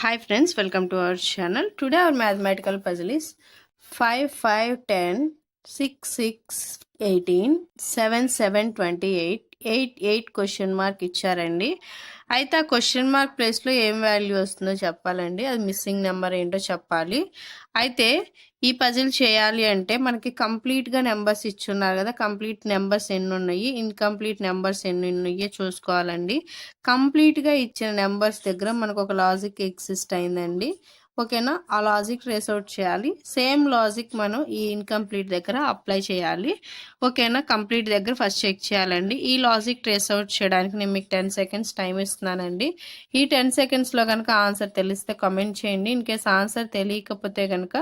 Hi friends, welcome to our channel. Today our mathematical puzzle is 5, 5, 10, 6, 6, 18, 7, 7, 28, 8, 8 question mark ఇచ్చారండి. అయితే ఆ question mark ప్లేస్లో ఏం వాల్యూ వస్తుందో చెప్పాలండి. అది మిస్సింగ్ నెంబర్ ఏంటో చెప్పాలి. అయితే ఈ పజిల్ చేయాలి అంటే మనకి కంప్లీట్గా నెంబర్స్ ఇచ్చున్నారు కదా. కంప్లీట్ నెంబర్స్ ఎన్ని ఉన్నాయి ఇన్కంప్లీట్ నెంబర్స్ ఎన్ని ఉన్నాయో చూసుకోవాలండి కంప్లీట్గా ఇచ్చిన నెంబర్స్ దగ్గర మనకు ఒక లాజిక్ ఎగ్జిస్ట్ అయిందండి. ఓకేనా? ఆ లాజిక్ ట్రేస్ అవుట్ చేయాలి. సేమ్ లాజిక్ మనం ఈ ఇన్కంప్లీట్ దగ్గర అప్లై చేయాలి. ఓకేనా? కంప్లీట్ దగ్గర ఫస్ట్ చెక్ చేయాలండి. ఈ లాజిక్ ట్రేస్ అవుట్ చేయడానికి నేను మీకు టెన్ సెకండ్స్ టైం ఇస్తున్నానండి. ఈ టెన్ సెకండ్స్లో కనుక ఆన్సర్ తెలిస్తే కమెంట్ చేయండి. ఇన్ కేస్ ఆన్సర్ తెలియకపోతే కనుక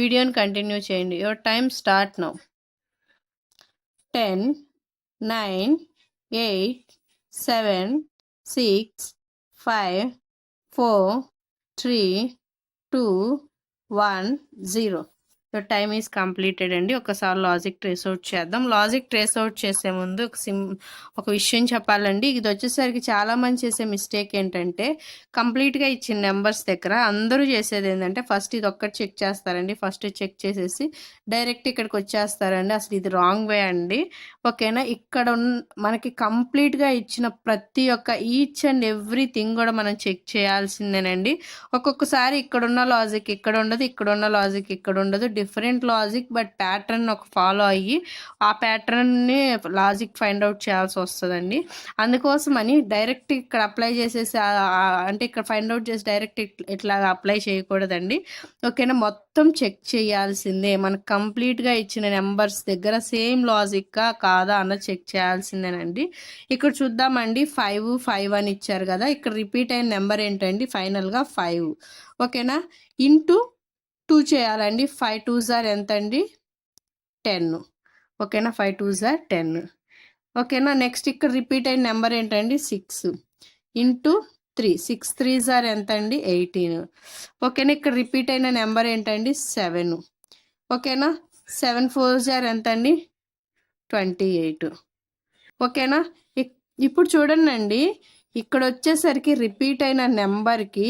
వీడియోని కంటిన్యూ చేయండి. Your time start now. Ten nine eight seven six five four three two one zero so time is completed అండి. ఒకసారి లాజిక్ ట్రేస్ అవుట్ చేద్దాం. లాజిక్ ట్రేస్ అవుట్ చేసే ముందు ఒక సిమ్ ఒక విషయం చెప్పాలండి. ఇది వచ్చేసరికి చాలా మంది చేసే మిస్టేక్ ఏంటంటే కంప్లీట్గా ఇచ్చిన నెంబర్స్ దగ్గర అందరూ చేసేది ఏంటంటే ఫస్ట్ ఇది ఒక్కటి చెక్ చేస్తారండి. ఫస్ట్ చెక్ చేసేసి డైరెక్ట్ ఇక్కడికి వచ్చేస్తారండి. అసలు ఇది రాంగ్ వే అండి. ఓకేనా? ఇక్కడ మనకి కంప్లీట్గా ఇచ్చిన ప్రతి ఒక్క ఈచ్ అండ్ ఎవ్రీథింగ్ కూడా మనం చెక్ చేయాల్సిందేనండి. ఒక్కొక్కసారి ఇక్కడున్న లాజిక్ ఇక్కడ ఉండదు ఇక్కడ ఉన్న లాజిక్ ఇక్కడ ఉండదు. డిఫరెంట్ లాజిక్ బట్ ప్యాటర్న్ ఒక ఫాలో అయ్యి ఆ ప్యాటర్న్ని లాజిక్ ఫైండ్ అవుట్ చేయాల్సి వస్తుందండి. అందుకోసమని డైరెక్ట్ ఇక్కడ అప్లై చేసేసి అంటే ఇక్కడ ఫైండ్ అవుట్ చేసి డైరెక్ట్ ఇట్లా అప్లై చేయకూడదండి. ఓకేనా? మొత్తం చెక్ చేయాల్సిందే. మనకు కంప్లీట్గా ఇచ్చిన నెంబర్స్ దగ్గర సేమ్ లాజిక్గా కాదా అన్నది చెక్ చేయాల్సిందేనండి. ఇక్కడ చూద్దామండి. ఫైవ్ ఫైవ్ అని ఇచ్చారు కదా. ఇక్కడ రిపీట్ అయిన నెంబర్ ఏంటండి? ఫైనల్గా ఫైవ్ ఓకేనా? ఇంటూ టూ చేయాలండి. ఫైవ్ టూ జార్ ఎంత అండి టెన్. ఓకేనా? Five two jar ten. ఓకేనా? నెక్స్ట్ ఇక్కడ రిపీట్ అయిన నెంబర్ ఏంటండి? Six. Into three. Six three jar ఎంత అండి ఎయిటీన్. ఓకేనా? ఇక్కడ రిపీట్ అయిన నెంబర్ ఏంటండి? సెవెన్. ఓకేనా? సెవెన్ ఫోర్ జార్ ఎంత అండి ట్వంటీ ఎయిట్. ఓకేనా? ఇప్పుడు చూడండి అండి ఇక్కడ వచ్చేసరికి రిపీట్ అయిన నెంబర్కి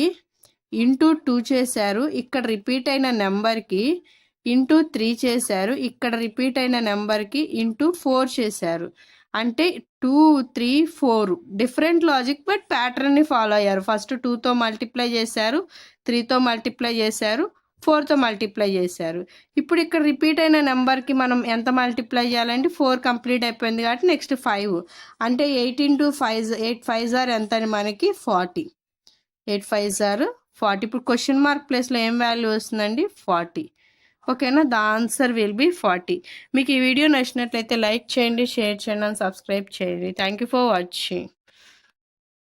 ఇంటూ టూ చేశారు. ఇక్కడ రిపీట్ అయిన నెంబర్కి ఇంటూ త్రీ చేశారు. ఇక్కడ రిపీట్ అయిన నెంబర్కి ఇంటూ ఫోర్ చేశారు. అంటే two three four. Different logic but ప్యాటర్న్ని follow అయ్యారు. ఫస్ట్ టూతో మల్టిప్లై చేశారు. త్రీతో మల్టిప్లై చేశారు. ఫోర్తో మల్టిప్లై చేశారు. ఇప్పుడు ఇక్కడ రిపీట్ అయిన నెంబర్కి మనం ఎంత మల్టిప్లై చేయాలంటే ఫోర్ కంప్లీట్ అయిపోయింది కాబట్టి నెక్స్ట్ ఫైవ్. అంటే eighteen to five eight five jar ఎంత అని మనకి? Forty. Eight five jar forty. ఇప్పుడు క్వశ్చన్ మార్క్ ప్లేస్లో ఏం వాల్యూ వస్తుందండి? ఫార్టీ. ఓకేనా? The answer will be forty. మీకు ఈ వీడియో నచ్చినట్లయితే లైక్ చేయండి షేర్ చేయండి అండ్ సబ్స్క్రైబ్ చేయండి. Thank you for watching.